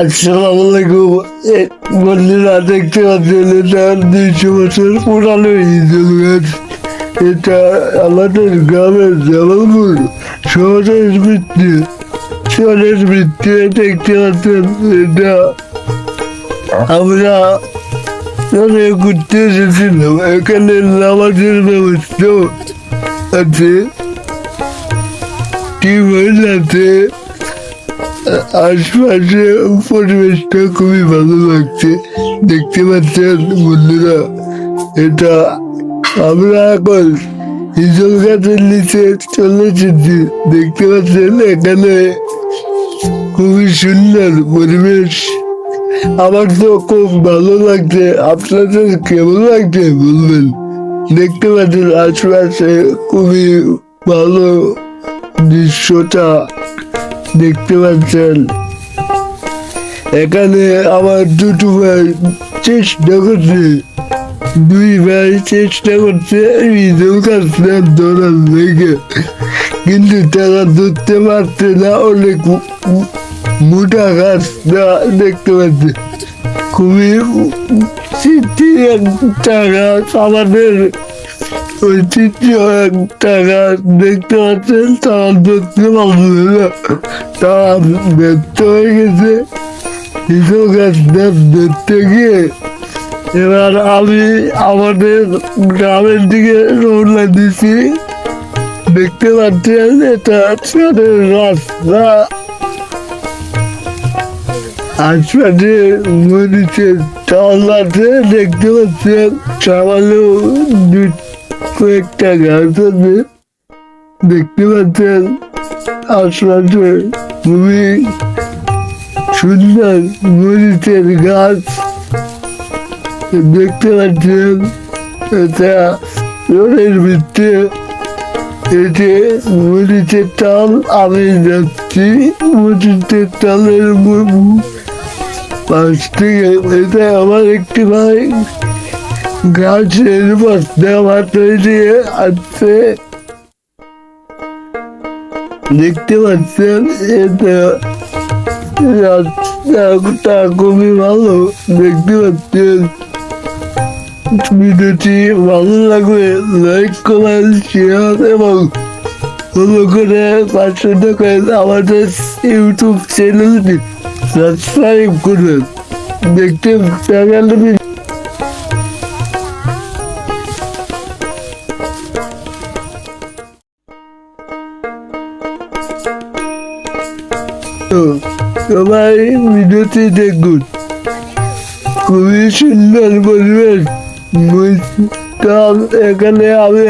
আসসালামু আলাইকুম। বন্ধুরা, দেখতে পাচ্ছেন, এটা দুইশো বছর পুরানো ইঁদুর গাছ এটা আমাদের গ্রামের জামালপুর শহরের বৃত্তি শহরের বৃত্তি দেখতে পাচ্ছেন, এটা আমরা ঘুরতে এসেছিলাম এখানে নামাজের ব্যবস্থা আছে টিউবওয়েল আছে আশপাশে পরিবেশটা খুবই ভালো লাগছে। দেখতে পাচ্ছেন বন্ধুরা, এটা আমরা এখন হিজল গাছের নিচে চলে এসেছি। দেখতে পাচ্ছেন এখানে খুবই সুন্দর পরিবেশ। আমার তো খুব ভালো লাগছে। আপনাদের কেমন লাগছে বলবেন? দেখতে পাচ্ছেন আশপাশে খুবই ভালো দৃশ্যটা। দেখতে পাচ্ছেন। এখানে আমার দুটো ভাই চেষ্টা করছে। দুই ভাই চেষ্টা করছে ইঁদুর কাছে ধরার লেগে কিন্তু তারা ধরতে পারছে না, অনেক মোটা গাছটা দেখতে পাচ্ছে। খুবই একটা গাছ আমাদের ঐতিহ্য গাছ দেখতে পাচ্ছেন, তারা ধরতে পারছে না হয়ে গেছে। কিছু গাছটা ধরতে গিয়ে এবার আমি আমাদের গ্রামের দিকে রওনা দিছি দেখতে পাচ্ছেন, এটা ছেলের রাস্তা। আশপাশে মরিচের চাল আছে, দেখতে পাচ্ছেন চাওয়ালেও দু কয়েকটা গাছ আছে দেখতে পাচ্ছেন। আশপাশে খুবই সুন্দর মরিচের গাছ দেখতে পাচ্ছেন। এটা রোডের ভিত্তি এতে মরিচের চাল আমি যাচ্ছি মরিচের চালের মু- পাশ থেকে। এটা আমার একটি ভাই। গাছের বস্তা মাথায় দিয়ে আছে। দেখতে পাচ্ছেন, এটা রাস্তাটা খুবই ভালো। দেখতে পাচ্ছেন, ভিডিওটি ভালো লাগবে লাইক কমেন্ট শেয়ার এবং ফলো করে পাঁচশো টাকা আমাদের ইউটিউব চ্যানেলটি সাবস্ক্রাইব করবেন। দেখতে চ্যানেলটি সবাই ভিডিওতে দেখুন। খুবই সুন্দর বুঝতাম এখানে আমি